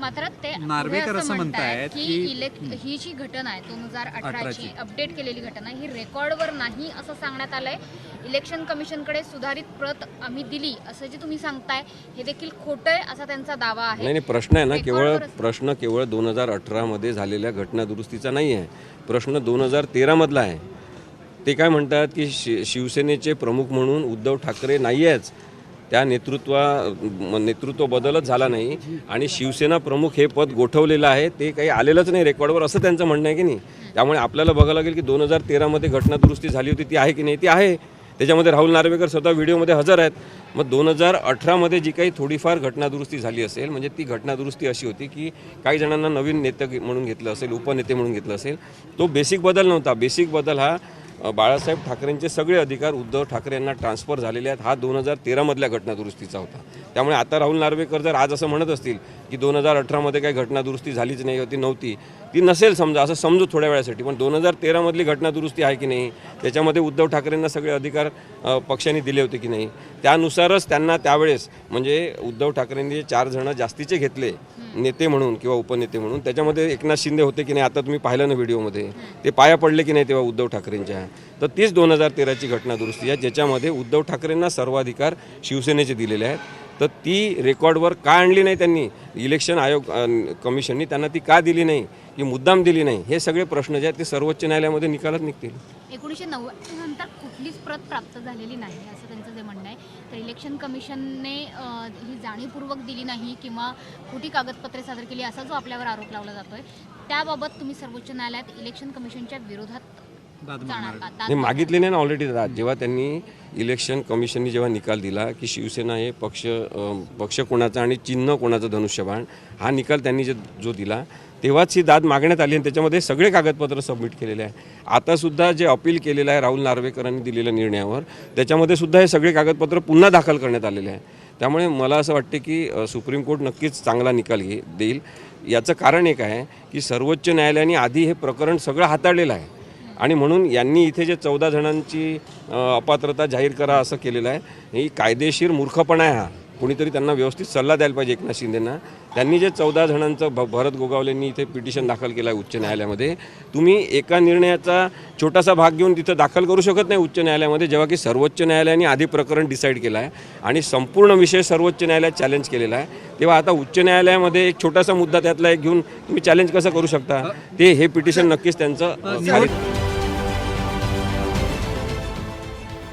मात्र ते नार्वेकर असं म्हणतायत की इलेक्ट ही जी घटना आहे दोन हजार अठराची. अपडेट केलेली घटना ही रेकॉर्डवर नाही असं सांगण्यात आलंय. इलेक्शन कमिशनकडे सुधारित प्रत आम्ही दिली असं जे तुम्ही सांगताय हे देखील खोटं आहे असा त्यांचा दावा आहे. नाही नाही प्रश्न आहे ना केवळ प्रश्न केवळ दोन हजार अठरामध्ये झालेल्या घटना दुरुस्तीचा नाही आहे. प्रश्न दोन हजार तेरामधला आहे. ते काय म्हणतात की शि शिवसेनेचे प्रमुख म्हणून उद्धव ठाकरे नाही आहेच त्या नेतृत्वा नेतृत्व बदलच झाला नाही. आणि शिवसेना प्रमुख हे पद गोठवलेलं आहे ते काही आलेलंच नाही रेकॉर्डवर असं त्यांचं म्हणणं आहे की नाही? त्यामुळे आपल्याला बघावं लागेल की दोन हजार तेरामध्ये घटना दुरुस्ती झाली होती ती आहे की नाही? ती आहे. त्याच्यामध्ये राहुल नार्वेकर स्वतः व्हिडिओमध्ये हजर आहेत. मग दोन हजार अठरामध्ये जी काही थोडीफार घटनादुरुस्ती झाली असेल म्हणजे ती घटनादुरुस्ती अशी होती की काही जणांना नवीन नेते म्हणून घेतलं असेल उपनेते म्हणून घेतलं असेल तो बेसिक बदल नव्हता. बेसिक बदल हा बाळासाहेब ठाकरेंचे सगळे अधिकार उद्धव ठाकरे यांना ट्रान्सफर झालेले आहेत. हा दोन हजार तेरामधल्या घटनादुरुस्तीचा होता. त्यामुळे आता राहुल नार्वेकर जर आज असं म्हणत असतील की दोन हजार अठरामध्ये काही घटनादुरुस्ती झालीच नाही होती नव्हती. ती नसेल समजा असं समजू थोड्या वेळासाठी. पण दोन हजार तेरामधली घटनादुरुस्ती आहे की नाही त्याच्यामध्ये उद्धव ठाकरेंना सगळे अधिकार पक्षांनी पक्षाने दिले होते की नाही. त्यानुसारच त्यांना त्यावेळेस म्हणजे उद्धव ठाकरेंनी जे चार जण जास्तीचे घेतले नेते म्हणून किंवा उपनेते म्हणून त्याच्यामध्ये एकनाथ शिंदे होते की नाही आता तुम्ही पाहिलं ना व्हिडिओमध्ये. ते पाया पडले की नाही तेव्हा उद्धव ठाकरेंच्या. तर तीच दोन हजार तेराची घटना दुरुस्ती आहे ज्याच्यामध्ये उद्धव ठाकरेंना सर्वाधिकार शिवसेनेचे दिलेले आहेत. तर ती रेकॉर्डवर का आणली नाही त्यांनी? इलेक्शन आयोग कमिशननी त्यांना ती का दिली नाही? की मुद्दाम दिली नाही? हे सगळे प्रश्न जे आहेत ते सर्वोच्च न्यायालयामध्ये निकालात निघतील. एकोणीसशे नव्वद नंतर कुठलीच प्रत प्राप्त झालेली नाही असं त्यांचं जे म्हणणं आहे. तर इलेक्शन कमिशनने ही जाणीवपूर्वक दिली नाही किंवा खोटी कागदपत्रे सादर केली असा जो आपल्यावर आरोप लावला जातोय त्याबाबत तुम्ही सर्वोच्च न्यायालयात इलेक्शन कमिशनच्या विरोधात जाणार मागणार. का? दाद हे मागितले नाही ना ऑलरेडी जेव्हा त्यांनी इलेक्शन कमिशननी जेव्हा निकाल दिला की शिवसेना हे पक्ष अ, पक्ष कोणाचा आणि चिन्ह कोणाचं धनुष्यबाण हा निकाल त्यांनी जे जो दिला तेव्हाच ही दाद मागण्यात आली आणि त्याच्यामध्ये सगळे कागदपत्र सबमिट केलेले आहे. आता सुद्धा जे अपील केलेलं आहे राहुल नार्वेकरांनी दिलेल्या निर्णयावर त्याच्यामध्ये सुद्धा हे सगळे कागदपत्र पुन्हा दाखल करण्यात आलेले आहे. त्यामुळे मला असं वाटते की अ, सुप्रीम कोर्ट नक्कीच चांगला निकाल घे देईल. याचं कारण एक आहे की सर्वोच्च न्यायालयाने आधी हे प्रकरण सगळं हाताळलेलं आहे. आणि म्हणून यांनी इथे जे चौदा जणांची अपात्रता जाहीर करा असं केलेलं आहे ही कायदेशीर मूर्खपणा आहे हा. कुणीतरी त्यांना व्यवस्थित सल्ला द्यायला पाहिजे एकनाथ शिंदेना. त्यांनी जे चौदा जणांचं भ भरत गोगावलेंनी इथे पिटिशन दाखल केलं आहे उच्च न्यायालयामध्ये. तुम्ही एका निर्णयाचा छोटासा भाग घेऊन तिथं दाखल करू शकत नाही उच्च न्यायालयामध्ये जेव्हा की सर्वोच्च न्यायालयाने आधी प्रकरण डिसाईड केलं आहे आणि संपूर्ण विषय सर्वोच्च न्यायालयात चॅलेंज केलेला आहे. तेव्हा आता उच्च न्यायालयामध्ये एक छोटासा मुद्दा त्यातला एक घेऊन तुम्ही चॅलेंज कसं करू शकता? ते हे पिटिशन नक्कीच त्यांचं